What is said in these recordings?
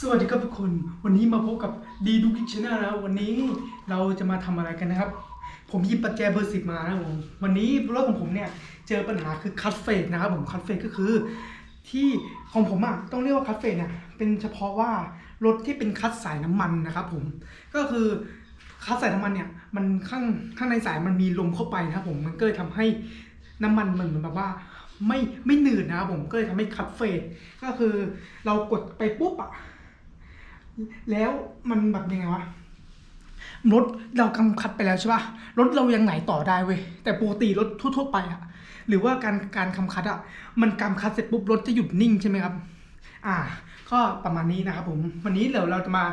สวัสดีครับทุกคน วันนี้มาพบกับดีดูกิชแนลแล้ววันนี้เราจะมาทำอะไรกันนะครับ ผมหยิบปัจแจเบอร์สิบมานะผมวันนี้รถของผมเนี่ยเจอปัญหาคือคัตเฟดนะครับผมคัตเฟดก็คือ ที่ของผมอะต้องเรียกว่าคัตเฟดเนี่ยเป็นเฉพาะว่ารถที่เป็นคัตสายน้ำมันนะครับผมก็คือคัตสายน้ำมันเนี่ยมันข้างข้างในสายมันมีลมเข้าไปนะครับผมมันก็เลยทำให้น้ำมันมันเหมือนแบบว่าไม่ไม่หนืดนะครับผมก็เลยทำให้คัตเฟดก็คือเรากดไปปุ๊บอะ แล้วมันแบบยังไงวะรถเรากำคัดไปแล้วใช่ป่ะรถเรายังไหนต่อได้เว้ยแต่ปกติรถทั่ว ๆ ไปอะหรือว่าการการคำคัดอะมันกำคัดเสร็จปุ๊บรถจะหยุดนิ่งใช่ไหมครับ อ่า ก็ประมาณนี้นะครับผมวันนี้เดี๋ยวเราจะมา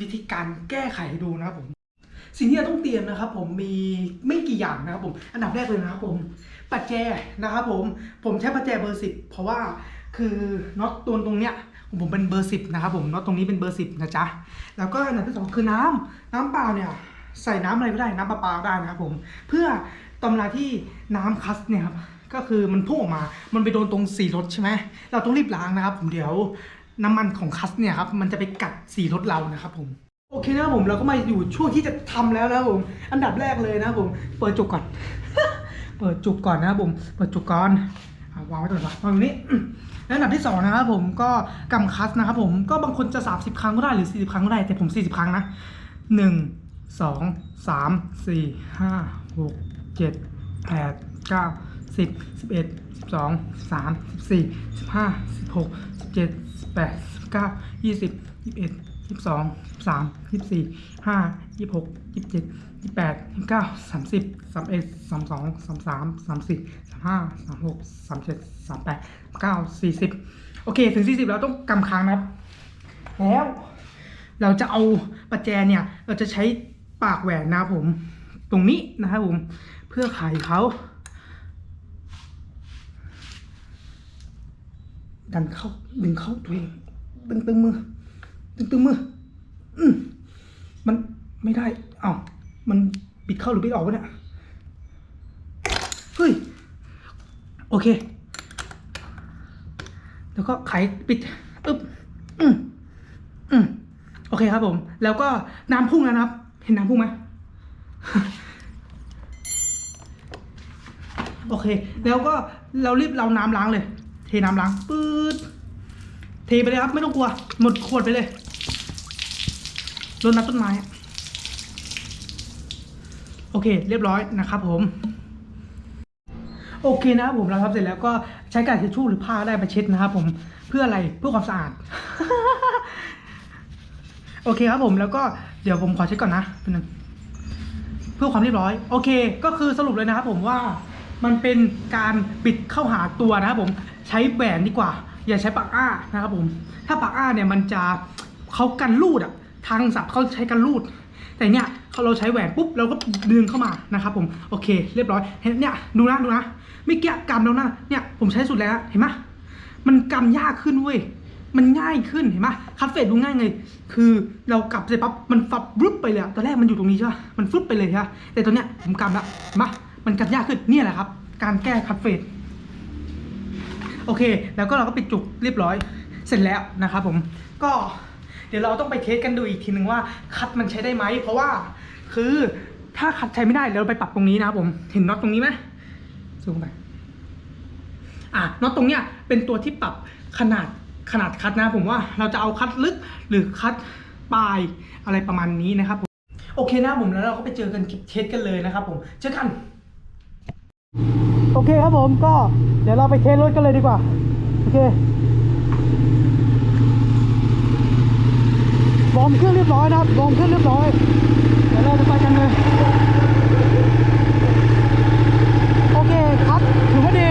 วิธีการแก้ไขดูนะครับผมสิ่งที่เราต้องเตรียมนะครับ ผมมีไม่กี่อย่างนะครับผม อันดับแรกเลยนะครับผมปัจแจนะครับผมผมใช้ปัจแจเบอร์สิบเพราะว่าคือน็อตตัวตรงเนี้ย ผมเป็นเบอร์สิบนะครับผมน็อตตรงนี้เป็นเบอร์สิบนะจ๊ะแล้วก็อันดับที่สองคือน้ำน้ำเปล่าเนี่ยใส่น้ำอะไรก็ได้น้ำประปาได้นะครับผมเพื่อตอนเวลาที่น้ำคัสเนี่ยครับก็คือมันพุ่งออกมา มันไปโดนตรงสีรถใช่ไหมเราต้องรีบล้างนะครับ ผมเดี๋ยวน้ำมันของคัสเนี่ยครับมันจะไปกัดสีรถเรานะครับผมโอเคนะครับผมเราก็มาอยู่ช่วงที่จะทำแล้วนะครับผมอันดับแรกเลยนะครับผมเปิดจุกก่อน เปิดจุกก่อนนะครับผมเปิดจุกก่อน วางไว้ตรงไหนวะวางตรงนี้ และอันดับที่สองนะครับผมก็กำคัสนะครับผมก็บางคนจะ 30 ครั้งก็ได้หรือ 40 ครั้งก็ได้แต่ผม 40 ครั้งนะ 1 2 3 4 5 6 7 8 9 10 11 12 13 14 15 16 17 18 19 20 ยี่สิบเอ็ดยี่สิบสองยี่สิบสามยี่สิบสี่ห้ายี่สิบหกยี่สิบเจ็ดยี่สิบแปดยี่สิบเก้าสามสิบสามเอ็ดสามสองสามสามสามสี่สามห้าสามหกสามเจ็ดสามแปดเก้าสี่สิบโอเค ถึงสี่สิบแล้วต้องกำค้างนะครับ แล้ว เราจะเอาประแจเนี่ย เราจะใช้ปากแหวนนะครับผม ตรงนี้นะครับผม เพื่อไขเขาดันเข้าดึงเข้าตัวเองตึงตึงมือ ตึงตึงมืออืมมันไม่ได้อ้าวมันปิดเข้าหรือปิดออกวะเนี่ย เฮ้ย โอเค แล้วก็ไขปิดอึ๊บ อืมอืมโอเคครับผม แล้วก็น้ำพุ่งแล้วนะครับ เห็นน้ำพุ่งไหมโอเค แล้วก็เรารีบเราน้ำล้างเลย เทน้ำล้างปื๊ดเทไปเลยครับ ไม่ต้องกลัว หมดขวดไปเลย รดน้ำต้นไม้ โอเค เรียบร้อยนะครับผม โอเคนะครับผมเราทำเสร็จแล้วก็ใช้กระดาษทิชชู่หรือผ้าได้ไปเช็ดนะครับผมเพื่ออะไรเพื่อความสะอาด โอเคครับผมแล้วก็เดี๋ยวผมขอเช็คก่อนนะเป็นงเพื่อความเรียบร้อย โอเค ก็คือสรุปเลยนะครับผมว่ามันเป็นการปิดเข้าหาตัวนะครับผมใช้แหวนดีกว่า อย่าใช้ปากอ้านะครับผม ถ้าปากอ้าเนี่ยมันจะเขากันรูดอะ ทางศัพท์เขาใช้กันรูด แต่เนี่ยเขาเราใช้แหวนปุ๊บเราก็ดึงเข้ามานะครับผมโอเค เรียบร้อยเห็นเนี่ยดูนะดูนะไม่เกี้ยกำแล้วนะเนี่ยผมใช้สุดแล้วเห็นไหมมันกำยากขึ้นเว้ยมันง่ายขึ้นเห็นไหมคัฟเฟตดูง่ายไง คือเรากลับเสร็จปั๊บมันฟับรึบไปเลยตอนแรกมันอยู่ตรงนี้ใช่ปะมันฟึบไปเลยใช่ปะแต่ตอนเนี้ยผมกำละเห็นไหมมันกำยากขึ้นเนี่ยแหละครับ การแก้คัฟเฟตโอเค แล้วก็เราก็ปิดจุกเรียบร้อย เสร็จแล้วนะครับผมก็ เดี๋ยวเราต้องไปเทสกันดูอีกทีหนึ่งว่าคัดมันใช้ได้ไหม เพราะว่าคือถ้าคัดใช้ไม่ได้เดี๋ยวเราไปปรับตรงนี้นะครับผมเห็นน็อตตรงนี้ไหมซูมไปอะน็อตตรงเนี้ยเป็นตัวที่ปรับขนาดขนาดคัดนะผมว่าเราจะเอาคัดลึกหรือคัดปลายอะไรประมาณนี้นะครับผมโอเคนะผมแล้วเราก็ไปเจอกันเทสกันเลยนะครับผมเจอกัน โอเคครับผมก็เดี๋ยวเราไปเทสรถกันเลยดีกว่า โอเค วอร์มเครื่องเรียบร้อยนะครับวอร์มเครื่องเรียบร้อยเดี๋ยวเราจะไปกันเลยโอเคครับถือว่าดี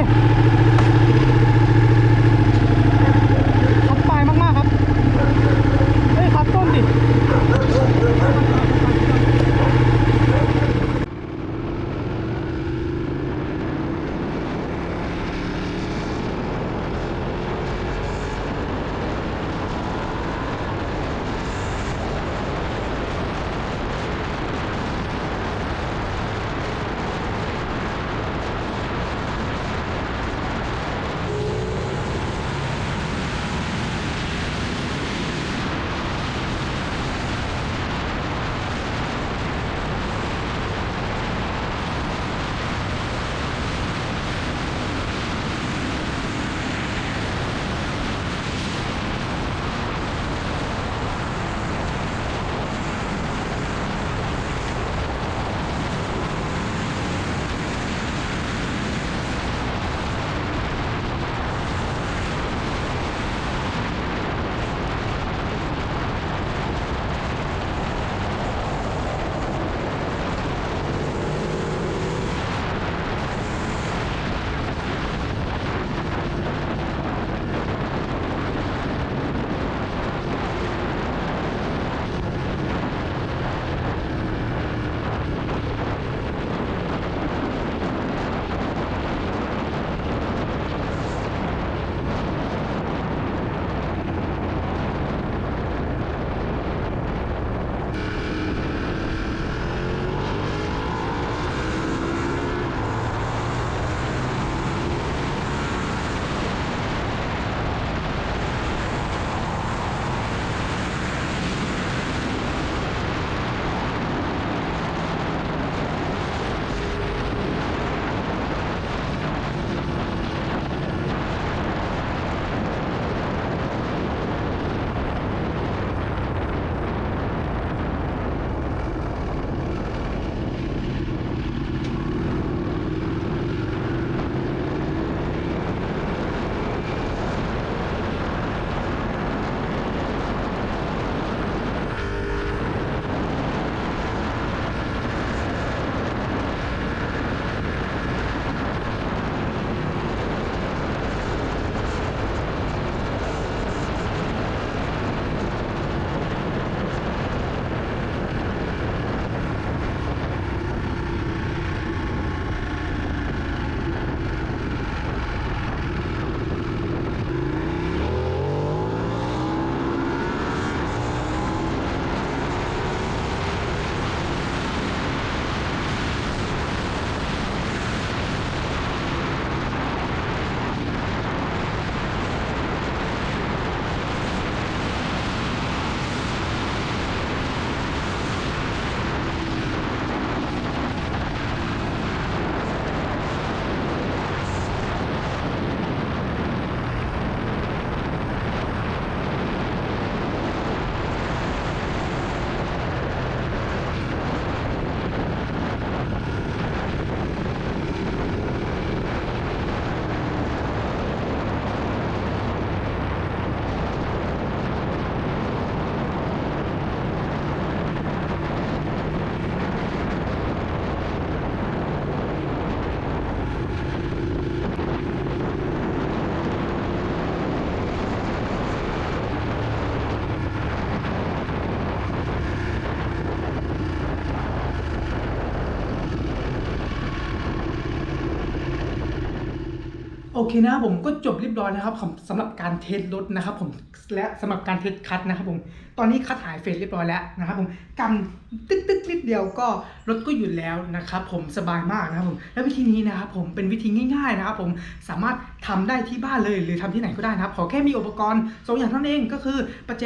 โอเคนะครับผมก็จบเรียบร้อยนะครับสำหรับการเทสรถนะครับผมและสำหรับการเทสคัทนะครับผมตอนนี้คัทหายเฟรนเรียบร้อยแล้วนะครับผมกำตึ๊กตึ๊กนิดเดียวก็รถก็หยุดแล้วนะครับผมสบายมากนะครับผมและวิธีนี้นะครับผมเป็นวิธีง่ายๆนะครับผมสามารถทำได้ที่บ้านเลยหรือทำที่ไหนก็ได้นะครับขอแค่มีอุปกรณ์สองอย่างเท่านั้นเองก็คือประแจ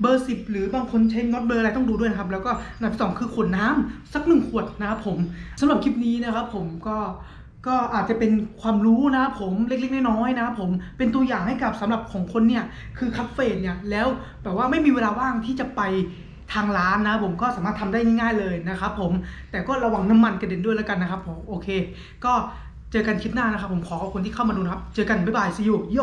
เบอร์10หรือบางคนใช้น็อตเบอร์อะไรต้องดูด้วยนะครับแล้วก็อันดับที่สองคือขวดน้ำสักหนึ่งขวดนะครับผมสำหรับคลิปนี้นะครับผมก็ ก็อาจจะเป็นความรู้นะผมเล็กๆน้อยๆนะผมเป็นตัวอย่างให้กับสำหรับของคนเนี่ยคือคับเฟนเนี่ยแล้วแบบว่าไม่มีเวลาว่างที่จะไปทางร้านนะผมก็สามารถทำได้ง่ายๆเลยนะครับผมแต่ก็ระวังน้ำมันกระเด็นด้วยแล้วกันนะครับผมโอเค ก็เจอกันคลิปหน้านะครับผมขอขอบคุณที่เข้ามาดูนะครับ เจอกันบ๊ายบายซิยูโย